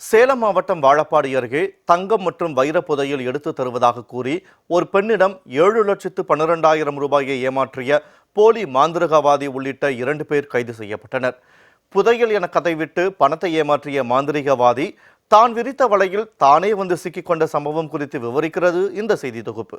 சேலம் மாவட்டம் வாழப்பாடி அருகே தங்கம் மற்றும் வைர புதையில் எடுத்து தருவதாக கூறி ஒரு பெண்ணிடம் ஏழு லட்சத்து பன்னிரெண்டாயிரம் ரூபாயை ஏமாற்றிய போலி மாந்திரகவாதி உள்ளிட்ட இரண்டு பேர் கைது செய்யப்பட்டனர். புதையல் என கதைவிட்டு பணத்தை ஏமாற்றிய மாந்திரிகவாதி தான் விரித்த வலையில் தானே வந்து சிக்கிக்கொண்ட சம்பவம் குறித்து விவரிக்கிறது இந்த செய்தி தொகுப்பு.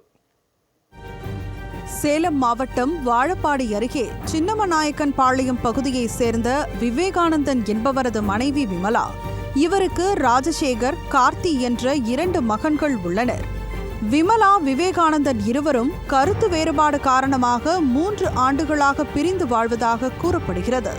சேலம் மாவட்டம் வாழப்பாடி அருகே சின்னமநாயக்கன் பாளையம் பகுதியைச் சேர்ந்த விவேகானந்தன் என்பவரது மனைவி விமலா இவருக்கு ராஜசேகர் கார்த்தி என்ற இரண்டு மகன்கள் உள்ளனர். விமலா விவேகானந்தன் இருவரும் கருத்து வேறுபாடு காரணமாக மூன்று ஆண்டுகளாக பிரிந்து வாழ்வதாக கூறப்படுகிறது.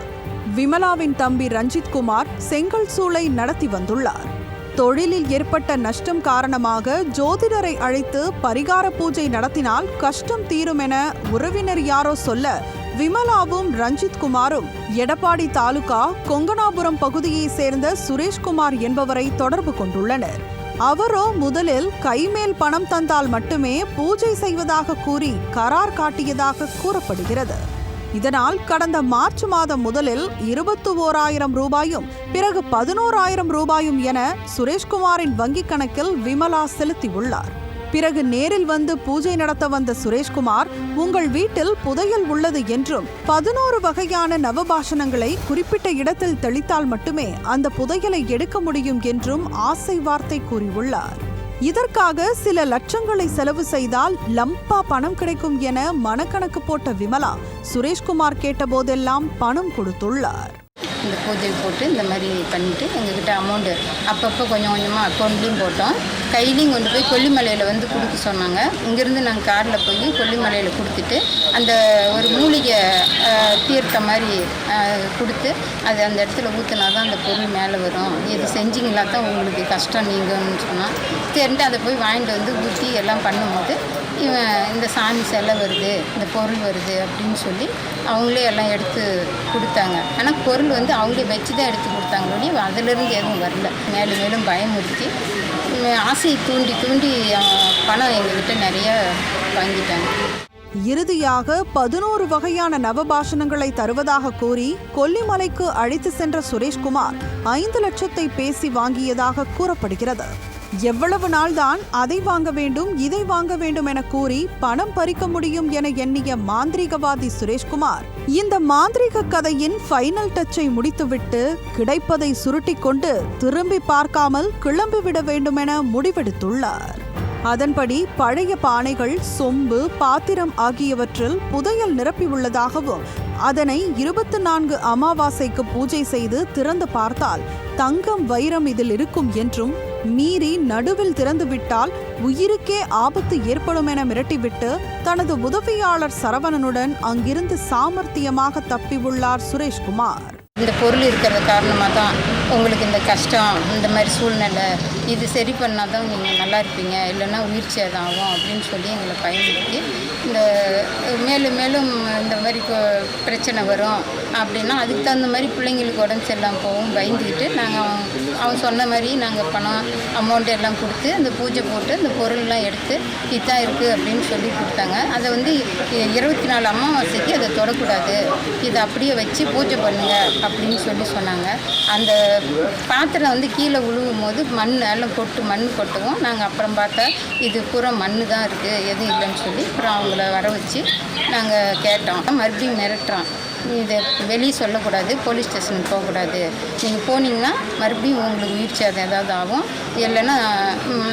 விமலாவின் தம்பி ரஞ்சித் குமார் செங்கல் சூளை நடத்தி வந்துள்ளார். தொழிலில் ஏற்பட்ட நஷ்டம் காரணமாக ஜோதிடரை அழைத்து பரிகார பூஜை நடத்தினால் கஷ்டம் தீரும் என உறவினர் யாரோ சொல்ல விமலாவும் ரஞ்சித் குமாரும் எடப்பாடி தாலுகா கொங்கனாபுரம் பகுதியைச் சேர்ந்த சுரேஷ்குமார் என்பவரை தொடர்பு கொண்டுள்ளனர். அவரோ முதலில் கைமேல் பணம் தந்தால் மட்டுமே பூஜை செய்வதாக கூறி கரார் காட்டியதாக கூறப்படுகிறது. இதனால் கடந்த மார்ச் மாதம் முதலில் இருபத்தி ஓராயிரம் ரூபாயும் பிறகு பதினோராயிரம் ரூபாயும் என சுரேஷ்குமாரின் வங்கிக் கணக்கில் விமலா செலுத்தியுள்ளார். பிறகு நேரில் வந்து பூஜை நடத்த வந்த சுரேஷ்குமார் உங்கள் வீட்டில் புதையல் உள்ளது என்றும் பதினோரு வகையான நவபாஷணங்களை குறிப்பிட்ட இடத்தில் தெளித்தால் மட்டுமே அந்த புதையலை எடுக்க முடியும் என்றும் ஆசை வார்த்தை கூறியுள்ளார். இதற்காக சில லட்சங்களை செலவு செய்தால் லம்பா பணம் கிடைக்கும் என மனக்கணக்கு போட்ட விமலா சுரேஷ்குமார் கேட்டபோதெல்லாம் பணம் கொடுத்துள்ளார். இந்த பூஜை போட்டு இந்த மாதிரி பண்ணிவிட்டு எங்ககிட்ட அமௌண்ட்டு அப்பப்போ கொஞ்சம் கொஞ்சமாக அக்கௌண்ட்லேயும் போட்டோம். கையிலையும் கொண்டு போய் கொல்லிமலையில் வந்து கொடுக்க சொன்னாங்க. இங்கேருந்து நாங்கள் காரில் போய் கொல்லிமலையில் கொடுத்துட்டு அந்த ஒரு மூலிகை தீர்த்த மாதிரி கொடுத்து அது அந்த இடத்துல ஊற்றினா தான் அந்த பொருள் மேலே வரும். இது செஞ்சிங்களா தான் உங்களுக்கு கஷ்டம் நீங்கன்னு சொன்னால் தெரிந்து அதை போய் வாங்கிட்டு வந்து ஊற்றி எல்லாம் பண்ணும்போது இவன் இந்த சாமி செலை வருது இந்த பொருள் வருது அப்படின்னு சொல்லி அவங்களே எல்லாம் எடுத்து கொடுத்தாங்க. ஆனால் பொருள் வந்து அவங்க வச்சு தான் எடுத்து கொடுத்தாங்க அதிலிருந்து எதுவும் வரல. மேலும் மேலும் பயமுறுத்தி ஆசையை தூண்டி தூண்டி பணம் எங்ககிட்ட நிறைய வாங்கிட்டாங்க. இறுதியாக பதினோரு வகையான நவபாஷணங்களை தருவதாக கூறி கொல்லிமலைக்கு அழைத்து சென்ற சுரேஷ்குமார் ஐந்து லட்சத்தை பேசி வாங்கியதாக கூறப்படுகிறது. எவ்வளவு நாள்தான் அதை வாங்க வேண்டும் இதை வாங்க வேண்டும் என கூறி பணம் பறிக்க முடியும் என எண்ணிய மாந்திரீகவாதி சுரேஷ்குமார் இந்த மாந்திரீக கதையின் ஃபைனல் டச்சை முடித்துவிட்டு கிடைப்பதை சுருட்டிக் கொண்டு திரும்பி பார்க்காமல் கிளம்பிவிட வேண்டுமென முடிவெடுத்துள்ளார். அதன்படி பழைய பானைகள் சொம்பு பாத்திரம் ஆகியவற்றில் புதையல் நிரப்பியுள்ளதாகவும் அதனை இருபத்தி நான்கு அமாவாசைக்கு பூஜை செய்து திறந்து பார்த்தால் தங்கம் வைரம் இதில் இருக்கும் என்றும் மீறி நடுவில் திறந்துவிட்டால் உயிருக்கே ஆபத்து ஏற்படும் என மிரட்டிவிட்டு தனது உதவியாளர் சரவணனுடன் அங்கிருந்து சாமர்த்தியமாக தப்பியுள்ளார் சுரேஷ்குமார். இந்த பொருள் இருக்கிறது காரணமாக தான் உங்களுக்கு இந்த கஷ்டம் இந்த மாதிரி சூழ்நிலை இது சரி பண்ணால் தான் நீங்கள் நல்லா இருப்பீங்க இல்லைன்னா உயிர் சேதம் ஆகும் அப்படின்னு சொல்லி எங்களை பயன்படுத்தி இந்த மேலும் மேலும் இந்த மாதிரி பிரச்சனை வரும். அப்படின்னா அதுக்கு தகுந்த மாதிரி பிள்ளைங்களுக்கு உடம்பு சரியில்லாமல் போகும் பயந்துக்கிட்டு நாங்கள் அவன் சொன்ன மாதிரி நாங்கள் பணம் அமௌண்ட் எல்லாம் கொடுத்து அந்த பூஜை போட்டு அந்த பொருள்லாம் எடுத்து இதான் இருக்குது அப்படின்னு சொல்லி கொடுத்தாங்க. அதை வந்து இருபத்தி நாலு அமாவாசைக்கு அதை தொடக்கூடாது. இதை அப்படியே வச்சு பூஜை பண்ணுங்க அப்படின்னு சொல்லி சொன்னாங்க. அந்த பாத்திரம் வந்து கீழே விழுவும் போது மண் எல்லாம் கொட்டு மண் கொட்டுவோம். நாங்கள் அப்புறம் பார்த்தா இது பூரா மண் தான் இருக்குது எதுவும் இல்லைன்னு சொல்லி அப்புறம் அவங்கள வர வச்சு நாங்கள் கேட்டோம். மறுபடியும் மிரட்டுறோம் இதை வெளியே சொல்லக்கூடாது போலீஸ் ஸ்டேஷனுக்கு போகக்கூடாது. நீங்கள் போனீங்கன்னா மறுபடியும் உங்களுக்கு உயிர் சேதம் ஏதாவது ஆகும். இல்லைன்னா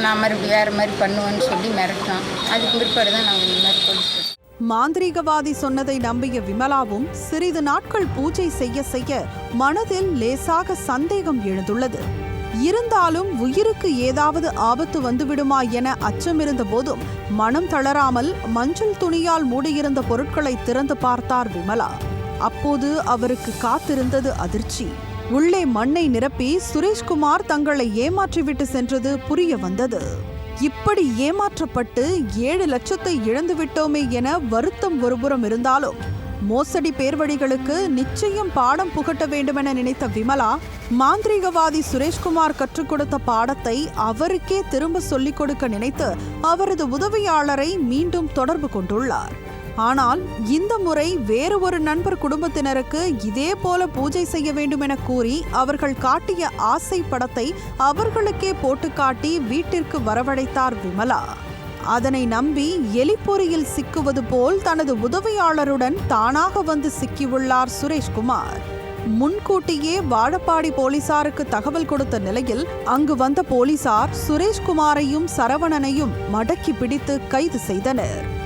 நான் மறுபடியும் வேறு மாதிரி பண்ணுவேன்னு சொல்லி மிரட்டான் அதுக்கு பிற்பாடு தான் நாங்கள் இந்த மாதிரி போலீஸ் ஸ்டேஷன் மாந்திரீகவாதி சொன்னதை நம்பிய விமலாவும் சிறிது நாட்கள் பூஜை செய்ய செய்ய மனதில் லேசாக சந்தேகம் எழுந்துள்ளது. இருந்தாலும் உயிருக்கு ஏதாவது ஆபத்து வந்துவிடுமா என அச்சமிருந்த போதும் மனம் தளராமல் மஞ்சள் துணியால் மூடியிருந்த பொருட்களை திறந்து பார்த்தார் விமலா. அப்போது அவருக்கு காத்திருந்தது அதிர்ச்சி. உள்ளே மண்ணை நிரப்பி சுரேஷ்குமார் தங்களை ஏமாற்றிவிட்டு சென்றது புரிய வந்தது. இப்படி ஏமாற்றப்பட்டு ஏழு லட்சத்தை இழந்துவிட்டோமே என வருத்தம் ஒருபுறம் இருந்தாலும் மோசடி பேர்வழிகளுக்கு நிச்சயம் பாடம் புகட்ட வேண்டுமென நினைத்த விமலா மாந்திரீகவாதி சுரேஷ்குமார் கற்றுக் கொடுத்த பாடத்தை அவருக்கே திரும்ப சொல்லிக் கொடுக்க நினைத்து அவரது உதவியாளரை மீண்டும் தொடர்பு கொண்டுள்ளார். ஆனால் இந்த முறை வேறு ஒரு நண்பர் குடும்பத்தினருக்கு இதே போல பூஜை செய்ய வேண்டும் என கூறி அவர்கள் காட்டிய ஆசை படத்தை அவர்களுக்கே போட்டு காட்டி வீட்டிற்கு வரவழைத்தார் விமலா. அதனை நம்பி எலிப்பொறியில் சிக்குவது போல் தனது உதவியாளருடன் தானாக வந்து சிக்கியுள்ளார் சுரேஷ்குமார். முன்கூட்டியே வாழப்பாடி போலீசாருக்கு தகவல் கொடுத்த நிலையில் அங்கு வந்த போலீசார் சுரேஷ்குமாரையும் சரவணனையும் மடக்கி பிடித்து கைது செய்தனர்.